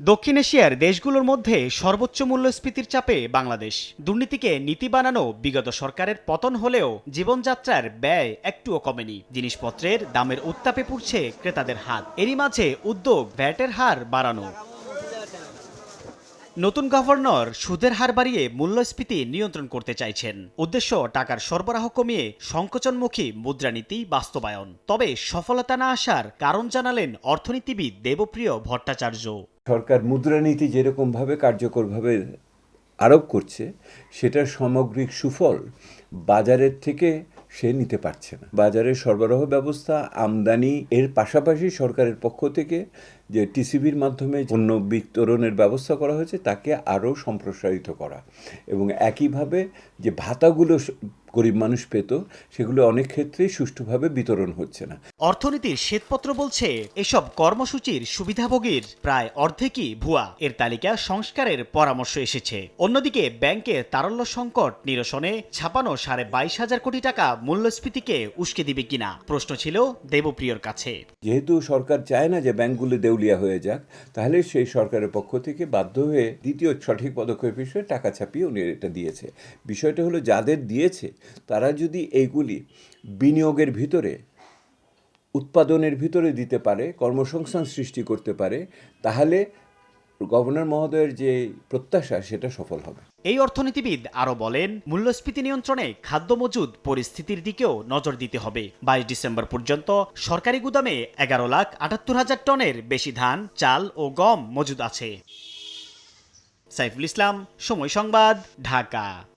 দক্ষিণ এশিয়ার দেশগুলোর মধ্যে সর্বোচ্চ মূল্যস্ফীতির চাপে বাংলাদেশ। দুর্নীতিকে নীতি বানানো বিগত সরকারের পতন হলেও জীবনযাত্রার ব্যয় একটুও কমেনি। জিনিসপত্রের দামের উত্তাপে পড়ছে ক্রেতাদের হাত। এরই মাঝে উদ্যোগ ভ্যাটের হার বাড়ানো। নতুন গভর্নর সুদের হার বাড়িয়ে মূল্যস্ফীতি নিয়ন্ত্রণ করতে চাইছেন। উদ্দেশ্য, টাকার সরবরাহ কমিয়ে সংকোচনমুখী মুদ্রানীতি বাস্তবায়ন। তবে সফলতা না আসার কারণ জানালেন অর্থনীতিবিদ দেবপ্রিয় ভট্টাচার্য। সরকার মুদ্রানীতি যেরকমভাবে কার্যকরভাবে আরোপ করছে, সেটার সামগ্রিক সুফল বাজারের থেকে সে নিতে পারছে না। বাজারের সরবরাহ ব্যবস্থা আমদানি এর পাশাপাশি সরকারের পক্ষ থেকে যে টিসিবির মাধ্যমে পণ্য বিতরণের ব্যবস্থা করা হয়েছে, তাকে আরও সম্প্রসারিত করা। এবং একইভাবে যে ভাতাগুলো গরিব মানুষ পেত সেগুলো অনেক ক্ষেত্রেই সুষ্ঠুভাবে বিতরণ হচ্ছে না। অর্থনীতির শ্বেতপত্র বলছে এসব কর্মসূচির সুবিধাভোগীর প্রায় অর্ধেকই ভুয়া। এর তালিকা সংস্কারের পরামর্শ এসেছে। অন্যদিকে ব্যাংকের তারল্য সংকট নিরসনে ছাপানো সাড়ে বাইশ হাজার কোটি টাকা মূল্যস্ফীতিকে উস্কে দিবে কিনা? প্রশ্ন ছিল দেবপ্রিয়র কাছে। যেহেতু সরকার চায় না যে ব্যাংকগুলো দেউলিয়া হয়ে যাক তাহলে সেই সরকারের পক্ষ থেকে বাধ্য হয়ে দ্বিতীয় সঠিক পদক্ষেপ হিসেবে টাকা ছাপিয়ে উনি এটা দিয়েছে। বিষয়টা হলো যাদের দিয়েছে তারা যদি এইগুলি বিনিয়োগের ভিতরে, উৎপাদনের ভিতরে দিতে পারে, কর্মসংস্থান সৃষ্টি করতে পারে, তাহলে গভর্নর মহোদয়ের যে প্রত্যাশা, সেটা সফল হবে। এই অর্থনীতিবিদ আরও বলেন, মূল্যস্ফীতি নিয়ন্ত্রণে খাদ্য মজুদ পরিস্থিতির দিকেও নজর দিতে হবে। বাইশ ডিসেম্বর পর্যন্ত সরকারি গুদামে এগারো লাখ আটাত্তর হাজার টনের বেশি ধান, চাল ও গম মজুদ আছে। সাইফুল ইসলাম, সময় সংবাদ, ঢাকা।